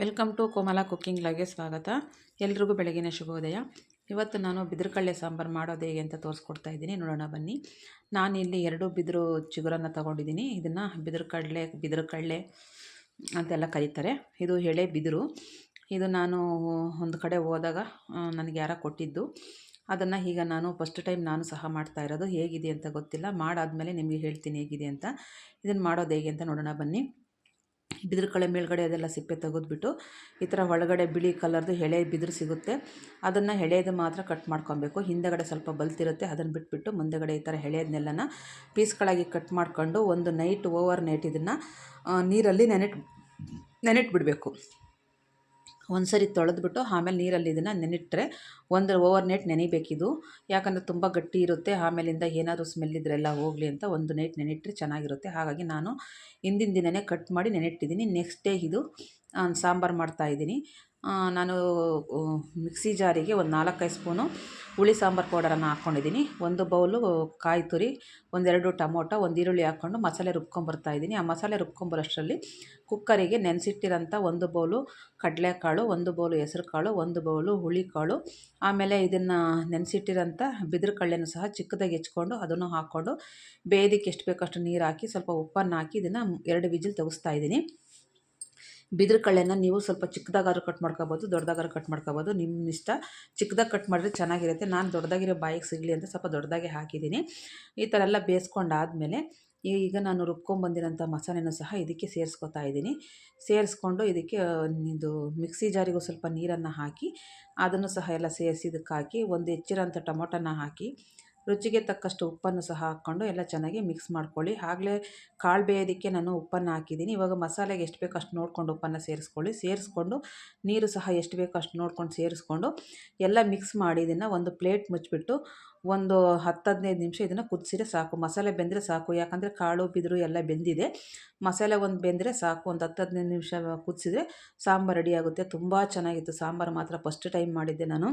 Welcome to Komala cooking ಲಾಗೆ ಸ್ವಾಗತ. ಎಲ್ರಿಗೂ ಬೆಳಗಿನ ಶುಭೋದಯ. ಇವತ್ತು ನಾನು ಬಿದಿರುಕಳ್ಳೆ ಸಾಂಬಾರು ಮಾಡೋದು ಹೇಗೆ ಅಂತ ತೋರಿಸ್ಕೊಡ್ತಾ ಇದ್ದೀನಿ. ನೋಡೋಣ ಬನ್ನಿ. ನಾನು ಇಲ್ಲಿ ಎರಡು ಬಿದಿರು ಚಿಗುರನ್ನು ತಗೊಂಡಿದ್ದೀನಿ. ಇದನ್ನು ಬಿದಿರು ಕಡಲೆ ಬಿದಿರು ಕಡಲೆ ಅಂತೆಲ್ಲ ಕರೀತಾರೆ. ಇದು ಎಳೆ ಬಿದಿರು. ಇದು ನಾನು ಒಂದು ಕಡೆ ಹೋದಾಗ ನನಗೆ ಯಾರ ಕೊಟ್ಟಿದ್ದು. ಅದನ್ನು ಈಗ ನಾನು ಫಸ್ಟ್ ಟೈಮ್ ನಾನು ಸಹ ಮಾಡ್ತಾ ಇರೋದು. ಹೇಗಿದೆ ಅಂತ ಗೊತ್ತಿಲ್ಲ. ಮಾಡಾದಮೇಲೆ ನಿಮಗೆ ಹೇಳ್ತೀನಿ ಹೇಗಿದೆ ಅಂತ. ಇದನ್ನು ಮಾಡೋದು ಹೇಗೆ ಅಂತ ನೋಡೋಣ ಬನ್ನಿ. ಬಿದಿರು ಕಳೆ ಮೇಲ್ಗಡೆ ಅದೆಲ್ಲ ಸಿಪ್ಪೆ ತೆಗೆದ್ಬಿಟ್ಟು ಈ ಥರ ಒಳಗಡೆ ಬಿಳಿ ಕಲರ್ದು ಎಳೆ ಬಿದಿರು ಸಿಗುತ್ತೆ. ಅದನ್ನು ಎಳೆದು ಮಾತ್ರ ಕಟ್ ಮಾಡ್ಕೊಬೇಕು. ಹಿಂದೆಗಡೆ ಸ್ವಲ್ಪ ಬಲ್ತಿರುತ್ತೆ. ಅದನ್ನು ಬಿಟ್ಬಿಟ್ಟು ಮುಂದೆಗಡೆ ಈ ಥರ ಎಳೆಯದನ್ನೆಲ್ಲನ ಪೀಸ್ಗಳಾಗಿ ಕಟ್ ಮಾಡ್ಕೊಂಡು ಒಂದು ನೈಟ್ ಓವರ್ ನೈಟ್ ಇದನ್ನು ನೀರಲ್ಲಿ ನೆನೆಟ್ ನೆನೆಟ್ಬಿಡಬೇಕು. ಒಂದು ಸರಿ ತೊಳೆದ್ಬಿಟ್ಟು ಆಮೇಲೆ ನೀರಲ್ಲಿ ಇದನ್ನು ನೆನಿಟ್ರೆ ಒಂದು ಓವರ್ ನೈಟ್ ನೆನಿಬೇಕಿದು. ಯಾಕಂದರೆ ತುಂಬ ಗಟ್ಟಿ ಇರುತ್ತೆ, ಆಮೇಲಿಂದ ಏನಾದರೂ ಸ್ಮೆಲ್ ಇದ್ರೆಲ್ಲ ಹೋಗಲಿ ಅಂತ ಒಂದು ನೈಟ್ ನೆನಿಟ್ರೆ ಚೆನ್ನಾಗಿರುತ್ತೆ. ಹಾಗಾಗಿ ನಾನು ಹಿಂದಿನ ದಿನವೇ ಕಟ್ ಮಾಡಿ ನೆನಿಟ್ಟಿದ್ದೀನಿ. ನೆಕ್ಸ್ಟ್ ಡೇ ಇದು ಸಾಂಬಾರು ಮಾಡ್ತಾಯಿದ್ದೀನಿ ನಾನು ಮಿಕ್ಸಿ ಜಾರಿಗೆ ಒಂದು ನಾಲ್ಕೈದು ಸ್ಪೂನು ಹುಳಿ ಸಾಂಬಾರು ಪೌಡರನ್ನು ಹಾಕ್ಕೊಂಡಿದ್ದೀನಿ. ಒಂದು ಬೌಲು ಕಾಯಿ ತುರಿ, ಒಂದೆರಡು ಟೊಮೊಟೊ, ಒಂದು ಈರುಳ್ಳಿ ಹಾಕ್ಕೊಂಡು ಮಸಾಲೆ ರುಬ್ಕೊಂಬರ್ತಾಯಿದ್ದೀನಿ ಆ ಮಸಾಲೆ ರುಬ್ಕೊಂಬರೋಷ್ಟರಲ್ಲಿ ಕುಕ್ಕರಿಗೆ ನೆನೆಸಿಟ್ಟಿರೋಂಥ ಒಂದು ಬೌಲು ಕಡಲೆಕಾಳು, ಒಂದು ಬೌಲು ಹೆಸರು ಕಾಳು ಒಂದು ಬೌಲು ಹುಳಿಕಾಳು, ಆಮೇಲೆ ಇದನ್ನು ನೆನೆಸಿಟ್ಟಿರೋಂಥ ಬಿದಿರು ಕಳ್ಳೆನೂ ಸಹ ಚಿಕ್ಕದಾಗಿ ಹೆಚ್ಕೊಂಡು ಅದನ್ನು ಹಾಕ್ಕೊಂಡು ಬೇಯದಿಕ್ಕೆ ಎಷ್ಟು ಬೇಕಷ್ಟು ನೀರು ಹಾಕಿ ಸ್ವಲ್ಪ ಉಪ್ಪನ್ನು ಹಾಕಿ ಇದನ್ನು ಎರಡು ವಿಜಿಲ್ ತೆಗೆಸ್ತಾ ಇದ್ದೀನಿ. ಬಿದಿರು ಕಳೆನ ನೀವು ಸ್ವಲ್ಪ ಚಿಕ್ಕದಾಗಾದ್ರೂ ಕಟ್ ಮಾಡ್ಕೋಬೋದು, ದೊಡ್ಡದಾಗಾದ್ರೂ ಕಟ್ ಮಾಡ್ಕೋಬೋದು. ನಿಮ್ಮ ಇಷ್ಟ ಚಿಕ್ಕದಾಗಿ ಕಟ್ ಮಾಡಿದ್ರೆ ಚೆನ್ನಾಗಿರುತ್ತೆ. ನಾನು ದೊಡ್ಡದಾಗಿರೋ ಬಾಯಿಗೆ ಸಿಗಲಿ ಅಂತ ಸ್ವಲ್ಪ ದೊಡ್ಡದಾಗೆ ಹಾಕಿದ್ದೀನಿ. ಈ ಥರ ಎಲ್ಲ ಬೇಯಿಸ್ಕೊಂಡಾದಮೇಲೆ ಈಗ ನಾನು ರುಬ್ಕೊಂಬಂದಿರೋಂಥ ಮಸಾಲೆನೂ ಸಹ ಇದಕ್ಕೆ ಸೇರಿಸ್ಕೊತಾ ಇದ್ದೀನಿ. ಸೇರಿಸ್ಕೊಂಡು ಇದಕ್ಕೆ ಇದು ಮಿಕ್ಸಿ ಜಾರಿಗೂ ಸ್ವಲ್ಪ ನೀರನ್ನು ಹಾಕಿ ಅದನ್ನು ಸಹ ಎಲ್ಲ ಸೇರಿಸಿ ಇದಕ್ಕೆ ಹಾಕಿ ಒಂದು ಹೆಚ್ಚಿರೋಂಥ ಟೊಮೊಟೊನ ಹಾಕಿ ರುಚಿಗೆ ತಕ್ಕಷ್ಟು ಉಪ್ಪನ್ನು ಸಹ ಹಾಕ್ಕೊಂಡು ಎಲ್ಲ ಚೆನ್ನಾಗಿ ಮಿಕ್ಸ್ ಮಾಡ್ಕೊಳ್ಳಿ. ಆಗಲೇ ಕಾಳು ಬೇಯೋದಕ್ಕೆ ನಾನು ಉಪ್ಪನ್ನು ಹಾಕಿದ್ದೀನಿ. ಇವಾಗ ಮಸಾಲೆಗೆ ಎಷ್ಟು ಬೇಕು ಅಷ್ಟು ನೋಡಿಕೊಂಡು ಉಪ್ಪನ್ನು ಸೇರಿಸ್ಕೊಳ್ಳಿ. ಸೇರಿಸ್ಕೊಂಡು ನೀರು ಸಹ ಎಷ್ಟು ಬೇಕೋ ಅಷ್ಟು ನೋಡ್ಕೊಂಡು ಸೇರಿಸ್ಕೊಂಡು ಎಲ್ಲ ಮಿಕ್ಸ್ ಮಾಡಿ ಇದನ್ನು ಒಂದು ಪ್ಲೇಟ್ ಮುಚ್ಚಿಬಿಟ್ಟು ಒಂದು ಹತ್ತು ಹದಿನೈದು ನಿಮಿಷ ಇದನ್ನು ಕುದಿಸಿದ್ರೆ ಸಾಕು. ಮಸಾಲೆ ಬೆಂದರೆ ಸಾಕು. ಯಾಕಂದರೆ ಕಾಳು, ಬಿದಿರು ಎಲ್ಲ ಬೆಂದಿದೆ. ಮಸಾಲೆ ಒಂದು ಬೆಂದರೆ ಸಾಕು. ಒಂದು ಹತ್ತು ಹದಿನೈದು ನಿಮಿಷ ಕುದಿಸಿದ್ರೆ ಸಾಂಬಾರು ರೆಡಿ ಆಗುತ್ತೆ. ತುಂಬ ಚೆನ್ನಾಗಿತ್ತು. ಸಾಂಬಾರು ಮಾತ್ರ ಫಸ್ಟ್ ಟೈಮ್ ಮಾಡಿದ್ದೆ ನಾನು.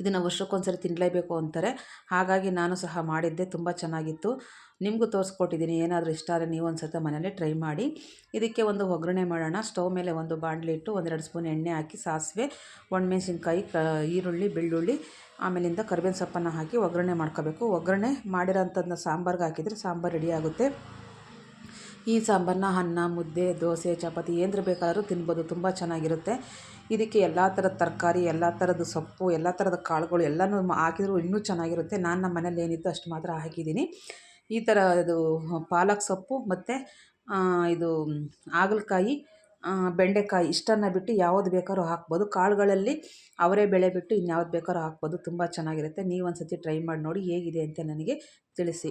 ಇದನ್ನು ವರ್ಷಕ್ಕೊಂದ್ಸರಿ ತಿನ್ನಲೇಬೇಕು ಅಂತಾರೆ. ಹಾಗಾಗಿ ನಾನು ಸಹ ಮಾಡಿದ್ದೆ, ತುಂಬ ಚೆನ್ನಾಗಿತ್ತು. ನಿಮಗೂ ತೋರಿಸ್ಕೊಟ್ಟಿದ್ದೀನಿ ಏನಾದರೂ ಇಷ್ಟ ಆದರೆ ನೀವು ಒಂದು ಸತ ಮನೇಲಿ ಟ್ರೈ ಮಾಡಿ. ಇದಕ್ಕೆ ಒಂದು ಒಗ್ಗರಣೆ ಮಾಡೋಣ. ಸ್ಟವ್ ಮೇಲೆ ಒಂದು ಬಾಣಲಿ ಇಟ್ಟು ಒಂದೆರಡು ಸ್ಪೂನ್ ಎಣ್ಣೆ ಹಾಕಿ ಸಾಸಿವೆ, ಒಣಮೆಣಸಿನ್ಕಾಯಿ, ಕ, ಈರುಳ್ಳಿ, ಬೆಳ್ಳುಳ್ಳಿ, ಆಮೇಲಿಂದ ಕರಿಬೇವಿನ ಸೊಪ್ಪನ್ನು ಹಾಕಿ ಒಗ್ಗರಣೆ ಮಾಡ್ಕೋಬೇಕು. ಒಗ್ಗರಣೆ ಮಾಡಿರೋಂಥದ್ದನ್ನ ಸಾಂಬಾರ್ಗೆ ಹಾಕಿದರೆ ಸಾಂಬಾರು ರೆಡಿ ಆಗುತ್ತೆ. ಈ ಸಾಂಬಾರನ್ನ ಅನ್ನ, ಮುದ್ದೆ, ದೋಸೆ, ಚಪಾತಿ ಏನರ ಬೇಕಾದರೂ ತಿನ್ಬೋದು. ತುಂಬ ಚೆನ್ನಾಗಿರುತ್ತೆ. ಇದಕ್ಕೆ ಎಲ್ಲ ಥರದ ತರಕಾರಿ, ಎಲ್ಲ ಥರದ ಸೊಪ್ಪು, ಎಲ್ಲ ಥರದ ಕಾಳುಗಳು ಎಲ್ಲನೂ ಹಾಕಿದ್ರು ಇನ್ನೂ ಚೆನ್ನಾಗಿರುತ್ತೆ. ನಾನು ನಮ್ಮ ಮನೇಲಿ ಏನಿತ್ತು ಅಷ್ಟು ಮಾತ್ರ ಹಾಕಿದ್ದೀನಿ. ಈ ಥರ ಇದು ಪಾಲಕ್ ಸೊಪ್ಪು ಮತ್ತು ಇದು ಹಾಗಲಕಾಯಿ ಬೆಂಡೆಕಾಯಿ ಇಷ್ಟನ್ನು ಬಿಟ್ಟು ಯಾವುದು ಬೇಕಾದ್ರೂ ಹಾಕ್ಬೋದು. ಕಾಳುಗಳಲ್ಲಿ ಅವರೇ ಬೆಳೆ ಬಿಟ್ಟು ಇನ್ಯಾವ್ದು ಬೇಕಾದ್ರೂ ಹಾಕ್ಬೋದು. ತುಂಬ ಚೆನ್ನಾಗಿರುತ್ತೆ. ನೀವು ಒಂದು ಸತಿ ಟ್ರೈ ಮಾಡಿ ನೋಡಿ ಹೇಗಿದೆ ಅಂತ ನನಗೆ ತಿಳಿಸಿ.